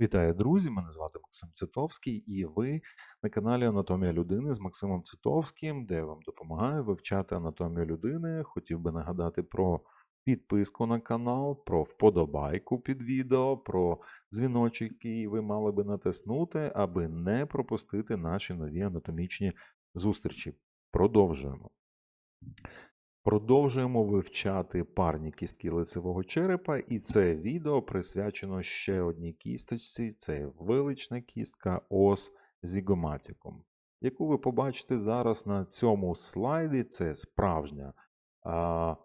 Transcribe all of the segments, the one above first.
Вітаю, друзі! Мене звати Максим Цитовський, і ви на каналі Анатомія людини з Максимом Цитовським, де я вам допомагаю вивчати анатомію людини. Хотів би нагадати про підписку на канал, про вподобайку під відео, про дзвіночок, який ви мали би натиснути, аби не пропустити наші нові анатомічні зустрічі. Продовжуємо. Продовжуємо вивчати парні кістки лицевого черепа, і це відео присвячено ще одній кісточці це вилична кістка ос зігоматікум, яку ви побачите зараз на цьому слайді. Це справжня а,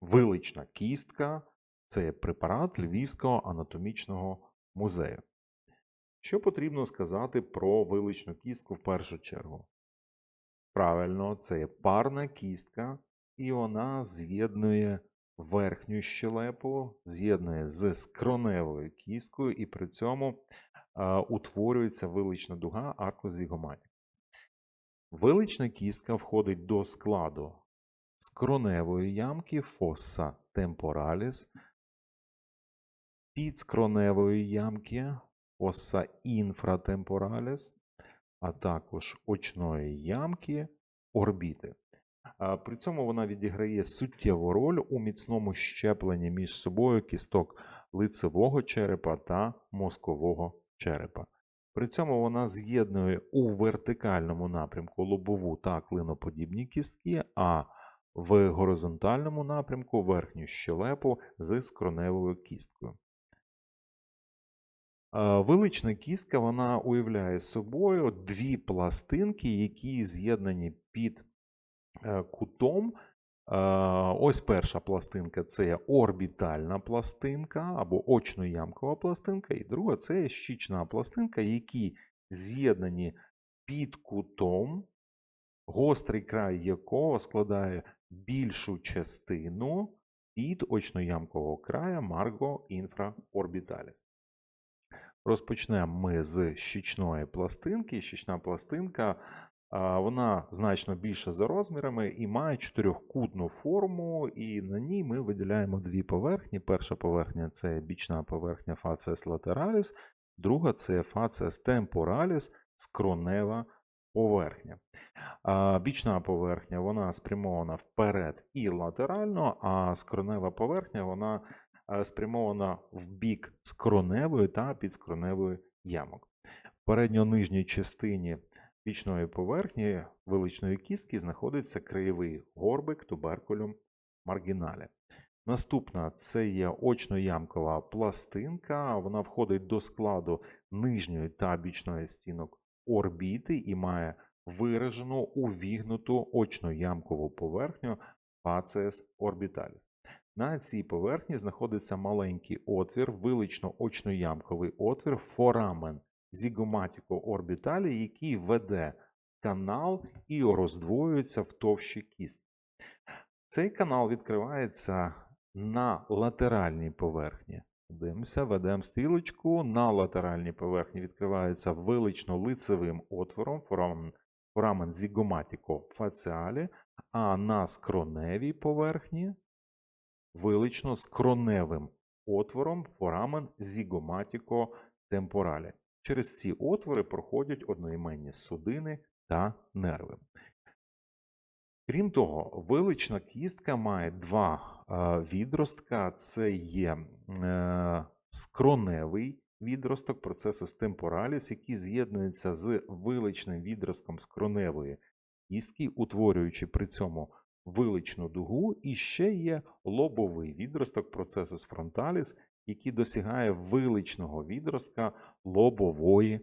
вилична кістка, це препарат Львівського анатомічного музею. Що потрібно сказати про виличну кістку в першу чергу? Правильно, це парна кістка і вона з'єднує верхню щелепу, з'єднує з скроневою кісткою, і при цьому а, утворюється вилична дуга аркозігоматіка. Вилична кістка входить до складу скроневої ямки фоса темпораліс, підскроневої ямки фоса інфратемпораліс, а також очної ямки орбіти. При цьому вона відіграє суттєву роль у міцному щепленні між собою кісток лицевого черепа та мозкового черепа. При цьому вона з'єднує у вертикальному напрямку лобову та клиноподібні кістки, а в горизонтальному напрямку верхню щелепу з скроневою кісткою. Велична кістка вона уявляє собою дві пластинки, які з'єднані під кутом. Е, ось перша пластинка це орбітальна пластинка або очно-ямкова пластинка, і друга це щічна пластинка, які з'єднані під кутом, гострий край якого складає більшу частину під очно-ямкового края Марго інфраорбіталіс. Розпочнемо ми з щічної пластинки. Щічна пластинка вона значно більша за розмірами і має чотирьохкутну форму, і на ній ми виділяємо дві поверхні. Перша поверхня це бічна поверхня facies lateralis, друга це facies temporalis, скронева поверхня. Бічна поверхня вона спрямована вперед і латерально, а скронева поверхня вона спрямована в бік скроневої та підскроневої ямок. В передньо-нижній частині вічної поверхні величної кістки знаходиться краєвий горбик туберкулюм маргіналі. Наступна це є очно-ямкова пластинка, вона входить до складу нижньої та бічної стінок орбіти і має виражену увігнуту очно-ямкову поверхню facies orbitalis. На цій поверхні знаходиться маленький отвір, вилично-очно-ямковий отвір, форамен зігоматіко орбіталі, який веде канал і роздвоюється в товщі кістки. Цей канал відкривається на латеральній поверхні. Дивимося, ведемо стрілочку. На латеральній поверхні відкривається велично-лицевим отвором, форамен зігоматіко фаціалі, а на скроневій поверхні вилично скроневим отвором форамен зігоматіко темпоралі. Через ці отвори проходять одноіменні судини та нерви. Крім того, вилична кістка має два е, відростка: це є е, скроневий відросток процесус темпораліс, який з'єднується з виличним відростком скроневої кістки, утворюючи при цьому виличну дугу, і ще є лобовий відросток процесус фронталіс, який досягає виличного відростка лобової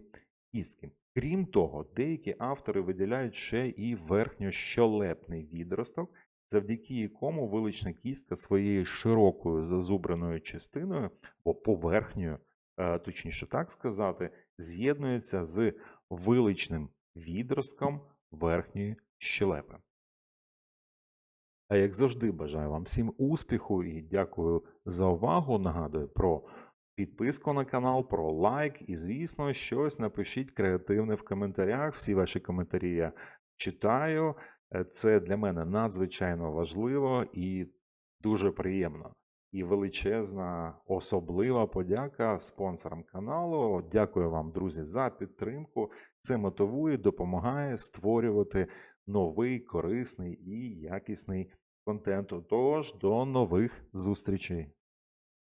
кістки. Крім того, деякі автори виділяють ще і верхньощелепний відросток, завдяки якому вилична кістка своєю широкою зазубраною частиною або поверхнею, е, точніше так сказати, з'єднується з виличним відростком верхньої щелепи. А як завжди, бажаю вам всім успіху і дякую за увагу. Нагадую про підписку на канал, про лайк і, звісно, щось напишіть креативне в коментарях. Всі ваші коментарі я читаю. Це для мене надзвичайно важливо і дуже приємно. І величезна особлива подяка спонсорам каналу. Дякую вам, друзі, за підтримку. Це мотивує, допомагає створювати новий, корисний і якісний контент. Тож до нових зустрічей.